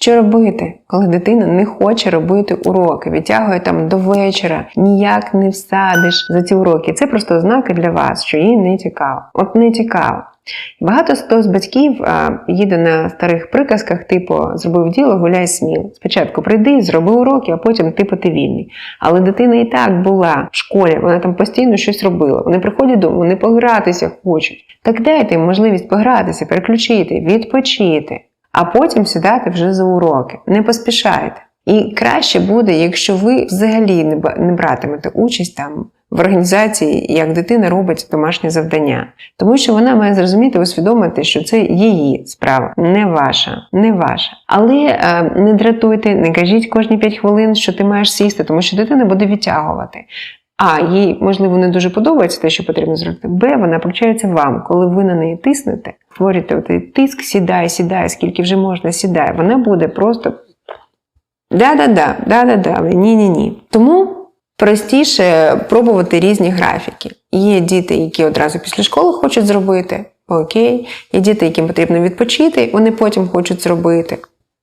Що робити, коли дитина не хоче робити уроки, відтягує там до вечора, ніяк не всадиш за ці уроки. Це просто ознака для вас, що їй не цікаво. От не цікаво. Багато хто з батьків їде на старих приказках, типу зробив діло, гуляй сміло. Спочатку прийди, зроби уроки, а потім типу ти вільний. Але дитина і так була в школі, вона там постійно щось робила. Вони приходять додому, вони погратися хочуть. Так дайте їм можливість погратися, переключити, відпочити, а потім сідати вже за уроки. Не поспішайте. І краще буде, якщо ви взагалі не братимете участь там в організації, як дитина робить домашнє завдання. Тому що вона має зрозуміти, усвідомити, що це її справа, не ваша, не ваша. Але е, не дратуйте, не кажіть кожні 5 хвилин, що ти маєш сісти, тому що дитина буде відтягувати. А, їй, можливо, не дуже подобається те, що потрібно зробити. Б, вона включається вам. Коли ви на неї тиснете, створюєте той тиск, сідай, сідай, скільки вже можна, сідай. Вона буде просто да-да-да, да-да-да, ні-ні-ні. Тому простіше пробувати різні графіки. Є діти, які одразу після школи хочуть зробити, окей. Є діти, яким потрібно відпочити, вони потім хочуть зробити.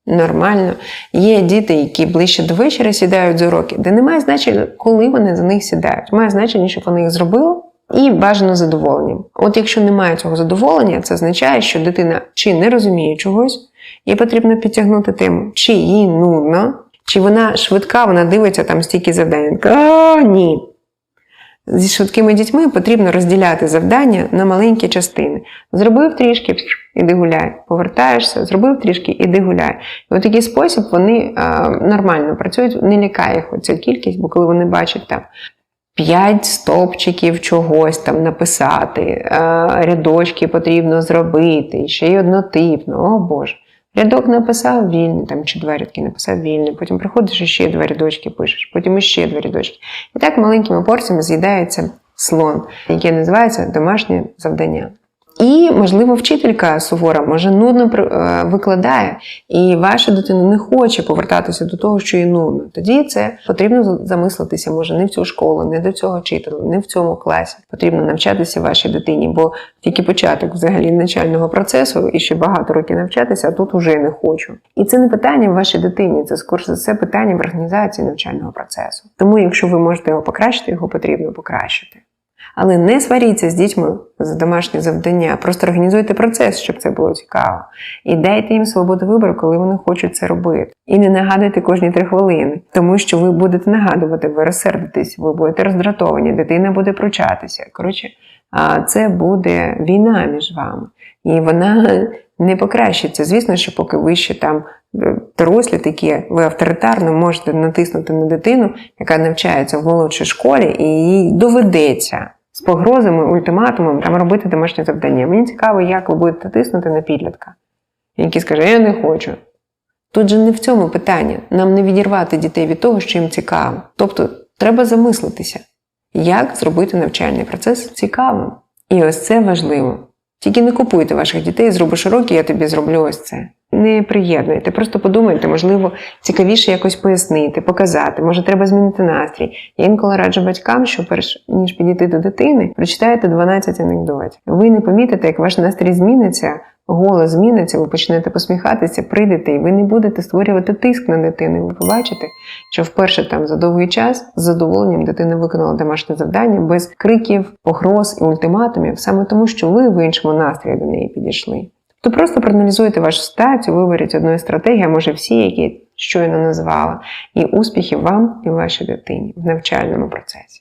Нормально. Є діти, які ближче до вечора сідають за уроки, де немає значення, коли вони за них сідають. Має значення, щоб вони їх зробили, і бажано задоволенням. От якщо немає цього задоволення, це означає, що дитина чи не розуміє чогось, їй потрібно підтягнути тему, чи їй нудно, чи вона швидка, вона дивиться там стільки завдань. А, ні. Зі швидкими дітьми потрібно розділяти завдання на маленькі частини. Зробив трішки, іди гуляй. Повертаєшся, зробив трішки, іди гуляй. І в такий спосіб вони а, нормально працюють, не лякає їх оця кількість, бо коли вони бачать там п'ять стовпчиків чогось там написати, рядочки потрібно зробити, ще й однотипно, о Боже. Рядок написав вільний, там чи два рядки написав вільний, потім приходиш і ще два рядочки пишеш, потім іще два рядочки. І так маленькими порціями з'їдається слон, яке називається домашнє завдання. І, можливо, вчителька сувора, може, нудно е, викладає, і ваша дитина не хоче повертатися до того, що їй нудно. Тоді це потрібно замислитися, може, не в цю школу, не до цього вчителя, не в цьому класі. Потрібно навчатися вашій дитині, бо тільки початок взагалі навчального процесу і ще багато років навчатися, а тут уже не хочу. І це не питання в вашій дитині, це скоріше за все питання в організації навчального процесу. Тому, якщо ви можете його покращити, його потрібно покращити. Але не сваріться з дітьми за домашні завдання, просто організуйте процес, щоб це було цікаво. І дайте їм свободу вибору, коли вони хочуть це робити. І не нагадуйте кожні три хвилини, тому що ви будете нагадувати, ви розсердитесь, ви будете роздратовані, дитина буде пручатися. Коротше, це буде війна між вами. І вона не покращиться. Звісно, що поки ви ще там дорослі такі, ви авторитарно можете натиснути на дитину, яка навчається в молодшій школі, і їй доведеться з погрозами, ультиматумом там робити домашнє завдання. Мені цікаво, як ви будете тиснути на підлітка, який скаже, я не хочу. Тут же не в цьому питання. Нам не відірвати дітей від того, що їм цікаво. Тобто, треба замислитися, як зробити навчальний процес цікавим. І ось це важливо. Тільки не купуйте ваших дітей, зробиш уроки, я тобі зроблю ось це. Не приєднуйте, просто подумайте, можливо, цікавіше якось пояснити, показати, може, треба змінити настрій. Я інколи раджу батькам, що перш ніж підійти до дитини, прочитайте 12 анекдотів. Ви не помітите, як ваш настрій зміниться, голос зміниться, ви почнете посміхатися, прийдете, і ви не будете створювати тиск на дитину. Ви побачите, що вперше там за довгий час з задоволенням дитина виконала домашнє завдання без криків, погроз і ультиматумів, саме тому, що ви в іншому настрої до неї підійшли. То просто проаналізуйте вашу ситуацію, виберіть одну із а може всі, які щойно назвала, і успіхів вам і вашій дитині в навчальному процесі.